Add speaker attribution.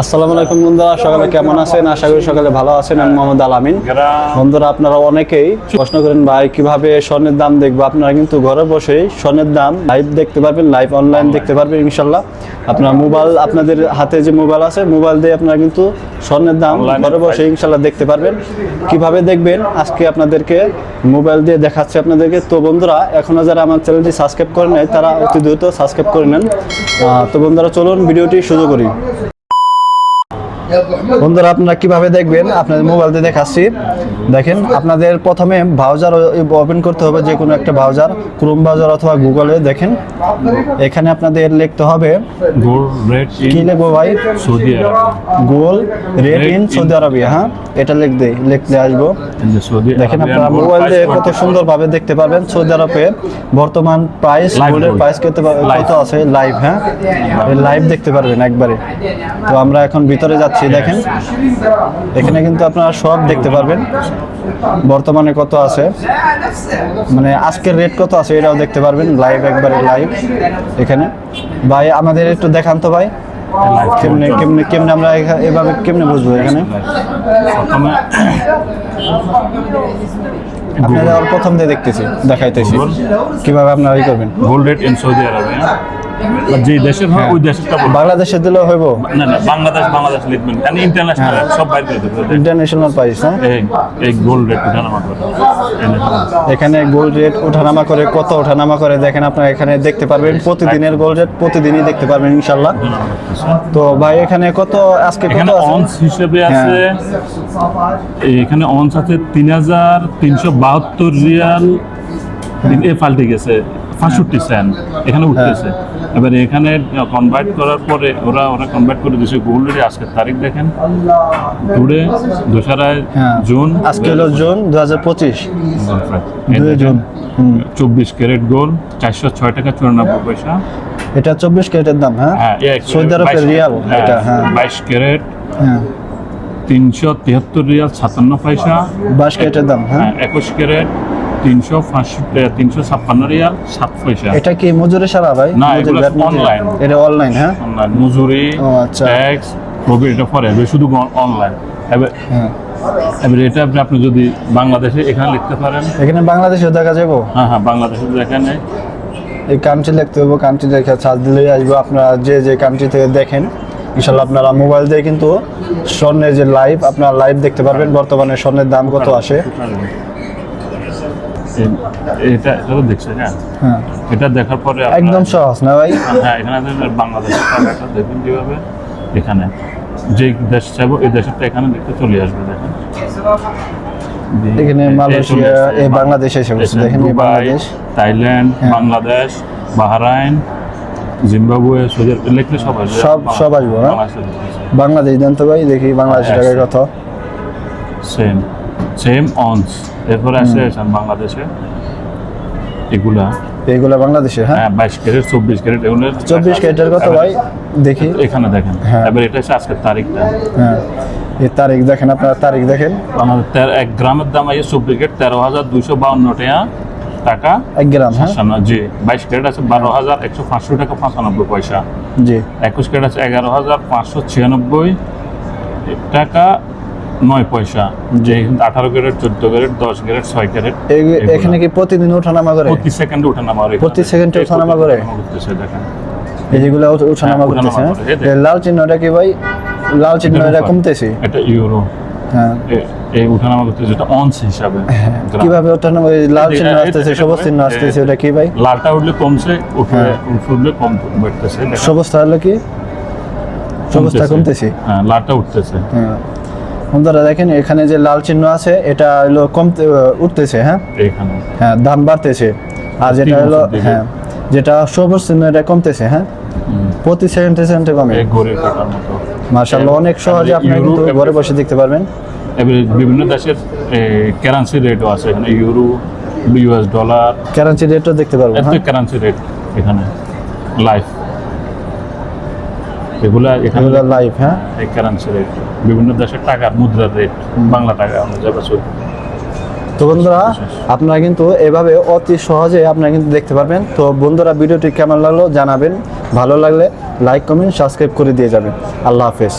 Speaker 1: আসসালামু আলাইকুম বন্ধুরা সকালে কেমন আছেন? আশা করি সকালে ভালো আছেন। আমি মোহাম্মদ আলামিন বন্ধুরা আপনারা অনেকেই প্রশ্ন করেন ভাই কীভাবে স্বর্ণের দাম দেখব? আপনারা কিন্তু ঘরে বসেই স্বর্ণের দাম লাইভ দেখতে পারবেন লাইভ অনলাইন দেখতে পারবেন ইনশাল্লাহ আপনার মোবাইল আপনাদের হাতে যে মোবাইল আছে মোবাইল দিয়ে আপনারা কিন্তু স্বর্ণের দাম ঘরে বসে ইনশাল্লাহ দেখতে পারবেন। কীভাবে দেখবেন? আজকে আপনাদেরকে মোবাইল দিয়ে দেখাচ্ছে আপনাদেরকে। তো বন্ধুরা এখনও যারা আমার চ্যানেলটি সাবস্ক্রাইব করে নেয় তারা অতি দ্রুত সাবস্ক্রাইব করে নেন। তো বন্ধুরা চলুন ভিডিওটি শুরু করি। বন্ধুরা আপনারা কীভাবে দেখবেন? আপনাদের মোবাইল দিয়ে দেখাচ্ছি। দেখেন আপনাদের প্রথমে ব্রাউজার ওপেন করতে হবে যে কোনো একটা ব্রাউজার ক্রোম ব্রাউজার অথবা গুগলে দেখেন এখানে আপনাদের লিখতে হবে কি লিখব ভাই?
Speaker 2: Saudi Arab
Speaker 1: Google
Speaker 2: red
Speaker 1: in Saudi Arabia হ্যাঁ? এটা লিখতে লিখতে আসব। দেখেন আপনারা মোবাইল দিয়ে কত সুন্দরভাবে দেখতে পারবেন সৌদি আরবের বর্তমান প্রাইস গোল্ডের. প্রাইস কত কত আছে? লাইভ হ্যাঁ? লাইভ দেখতে পারবেন একবারে। তো আমরা এখন ভিতরে যাচ্ছি দেখেন। এখানে কিন্তু আপনারা সব দেখতে পারবেন। বর্তমানে কত আছে? মানে আজকের রেট কত আছে এটাও দেখতে পারবেন। লাইভ একবারে লাইভ এখানে। ভাই আমাদের একটু দেখান তো ভাই। কেমনে কেমনে কেমনে আমরা এভাবে কেমনে বুঝব এখানে? আপনারা প্রথম দিয়ে দেখতেছি দেখাইতেছি। কীভাবে আপনারা ই করবেন?
Speaker 2: গোল্ড রেট ইন সৌদি আরবে যে দেশের হয় ওই।
Speaker 1: বাংলাদেশে দিলেও হইব।
Speaker 2: না না বাংলাদেশ বাংলাদেশ লিখবেন কারণ ইন্টারন্যাশনাল সব বাইরে
Speaker 1: ইন্টারন্যাশনাল প্রাইস হ্যাঁ?
Speaker 2: এই গোল্ড রেট উঠানামা করে।
Speaker 1: এখানে গোল্ড রেট ওঠানামা করে কত ওঠানামা করে দেখেন আপনারা এখানে দেখতে পারবেন। প্রতিদিনের গোল্ড রেট প্রতিদিনই দেখতে পারবেন ইনশাল্লাহ তো ভাই এখানে কত আজকে কত
Speaker 2: এখানে
Speaker 1: আছে?
Speaker 2: অনস হিসেবে আছে এই এখানে অনস আছে তিন হাজার তিনশো বাহাত্তর রিয়াল। এ পাল্টে গেছে। পাঁষট্টি সেন্ট এখানে উঠতেছে। এবার এখানে কনভার্ট করার পরে ওরা ওরা কনভার্ট করে দিয়েছে গোল্ডের আজকের তারিখ দেখেন। দূরে দোসরায়
Speaker 1: হ্যাঁ।
Speaker 2: জুন।
Speaker 1: আজকে হলো জুন দু হাজার পঁচিশ। জুন।
Speaker 2: চব্বিশ ক্যারেট গোল চারশো ছয় টাকা চুরানব্বই পয়সা।
Speaker 1: এটা চব্বিশ ক্যারেটের দাম হ্যাঁ?
Speaker 2: হ্যাঁ
Speaker 1: সৌদি আরবের রিয়াল
Speaker 2: হ্যাঁ,
Speaker 1: এটা হ্যাঁ।
Speaker 2: বাইশ ক্যারেট।
Speaker 1: হ্যাঁ।
Speaker 2: তিনশো তিয়াত্তর রিয়াল সাতান্ন পয়সা।
Speaker 1: বাইশ ক্যারেটের দাম হ্যাঁ।
Speaker 2: হ্যাঁ, একুশ ক্যারেট। তিনশো পাঁচষট্টি তিনশো ছাপ্পান্ন রিয়াল সাত পয়সা।
Speaker 1: এটা কি মজুরি সারা ভাই?
Speaker 2: না, এগুলো online।
Speaker 1: এটা অনলাইন হ্যাঁ?
Speaker 2: অনলাইন মজুরি
Speaker 1: ও, আচ্ছা।
Speaker 2: ট্যাক্স প্রফিট এটা পরে শুধু অনলাইন এবার
Speaker 1: হ্যাঁ।
Speaker 2: এবার এটা আপনি আপনি যদি বাংলাদেশে এখানে লিখতে পারেন।
Speaker 1: এখানে বাংলাদেশেও দেখা যাব?
Speaker 2: হ্যাঁ হ্যাঁ বাংলাদেশে এখানে।
Speaker 1: এই কান্ট্রি লিখতে হবে কান্ট্রি দেখে সার্চ দিলেই আসব। আপনারা যে যে কান্ট্রি থেকে দেখেন ইনশাল্লাহ আপনারা মোবাইল দিয়ে কিন্তু স্বর্ণের যে লাইভ আপনারা লাইভ দেখতে পারবেন। বর্তমানে স্বর্ণের দাম কত আসে?
Speaker 2: এটা এটা তো দেখছে হ্যাঁ?
Speaker 1: হ্যাঁ।
Speaker 2: এটা দেখার পরে
Speaker 1: একদম সহজ না ভাই?
Speaker 2: হ্যাঁ এখানে দেখবেন বাংলাদেশের টাকাটা দেখবেন কীভাবে এখানে। যে দেশ চাইব এই দেশেরটা এখানে দেখতে চলে আসবে দেখেন।
Speaker 1: এখানে মালয়েশিয়া, এই বাংলাদেশ এসে
Speaker 2: এখানে
Speaker 1: দেখেন বাংলাদেশ।
Speaker 2: থাইল্যান্ড
Speaker 1: হ্যাঁ।
Speaker 2: বাংলাদেশ বাহরাইন জিম্বাবুয়ে সৌদি লিখলে সব আসবে।
Speaker 1: সব- সব আসবে, হ্যাঁ?
Speaker 2: বাংলাদেশ
Speaker 1: দেন তো ভাই দেখি বাংলাদেশ
Speaker 2: হ্যাঁ,
Speaker 1: টাকায় কত।
Speaker 2: সেম সেম অনস এরপরে আসে এসব বাংলাদেশে। এগুলা।
Speaker 1: এইগুলা বাংলাদেশে হ্যাঁ?
Speaker 2: হ্যাঁ বাইশ ক্যারেট চব্বিশ ক্যারেট এগুলো
Speaker 1: চব্বিশ ক্যারেটের কত ভাই? দেখি।
Speaker 2: এখানে দেখেন।
Speaker 1: হ্যাঁ।
Speaker 2: এবার এটা হচ্ছে আজকের তারিখটা।
Speaker 1: হ্যাঁ। এই তারিখ দেখেন আপনারা তারিখ দেখেন।
Speaker 2: আমাদের তেরো এক গ্রামের দাম আছে চব্বিশ ক্যারেট তেরো হাজার দুইশো বাউন্ন টাকা। টাকা?
Speaker 1: এক গ্রাম হ্যাঁ?
Speaker 2: জি। বাইশ ক্যারেট আছে বারো হাজার একশো পাঁচশো টাকা পঁচানব্বই পয়সা।
Speaker 1: জি।
Speaker 2: একুশ ক্যারেট আছে এগারো হাজার পাঁচশো ছিয়ানব্বই টাকা। নয় পয়সা যে আঠারো ক্যারেট চোদ্দ ক্যারেট দশ ক্যারেট ছয় ক্যারেট
Speaker 1: এখানে কি প্রতিদিন ওঠানামা করে?
Speaker 2: প্রতি সেকেন্ডে উঠে নামা
Speaker 1: প্রতি সেকেন্ডে ওঠানামা করে?
Speaker 2: দেখেন।
Speaker 1: এই যেগুলো উঠ- ওঠানামা
Speaker 2: হ্যাঁ,
Speaker 1: করতেছে
Speaker 2: ওঠানামা
Speaker 1: হ্যাঁ?
Speaker 2: করে,
Speaker 1: লাল চিহ্নটা কি ভাই? লাল চিহ্ন এটা কমতেছে?
Speaker 2: এটা ইউরো।
Speaker 1: হ্যাঁ।
Speaker 2: এই উঠানামা করতেছে এটা অনস হিসাবে। গ্রাম।
Speaker 1: কীভাবে ওঠানামা লাল
Speaker 2: এটা-
Speaker 1: চিহ্ন আসতেছে
Speaker 2: এটা-
Speaker 1: সবুজ চিহ্ন আসতেছে ওটা কি ভাই?
Speaker 2: লালটা উঠলে কমছে
Speaker 1: হ্যাঁ।
Speaker 2: উঠলে কম বাড়তেছে
Speaker 1: সবুজটা হলো কি? সবুজটা কমতেছে?
Speaker 2: হ্যাঁ লালটা উঠতেছে।
Speaker 1: হ্যাঁ। বন্ধুরা দেখেন এখানে যে লাল চিহ্ন আছে এটা হলো কমতে উঠতেছে হ্যাঁ? হ্যাঁ দাম বাড়তেছে। আর যেটা হলো হ্যাঁ যেটা সবুজ চিহ্ন এটা কমতেছে হ্যাঁ? প্রতি সেকেন্ডে সেকেন্ডে কমে। মার্শাল্লাহ অনেক সহজে আপনি কিন্তু ঘরে বসে দেখতে পারবেন।
Speaker 2: বিভিন্ন দেশের কারেন্সি রেটও আছে। এখানে ইউরো ইউএস ডলার।
Speaker 1: কারেন্সি রেটও দেখতে
Speaker 2: পারবেন
Speaker 1: হ্যাঁ?
Speaker 2: কারেন্সি রেট এখানে লাইফ এগুলা এখানে
Speaker 1: লাইফ হ্যাঁ?
Speaker 2: এই কারেন্সি রেট বিভিন্ন দেশের টাকার মুদ্রার রেট বাংলা টাকা অনুযায়ী চলবে
Speaker 1: তো বন্ধুরা আপনারা কিন্তু এভাবে অতি সহজে আপনারা কিন্তু দেখতে পারবেন। তো বন্ধুরা ভিডিওটি কেমন লাগল জানাবেন। ভালো লাগলে লাইক কমেন্ট সাবস্ক্রাইব করে দিয়ে যাবেন। আল্লাহ হাফেজ।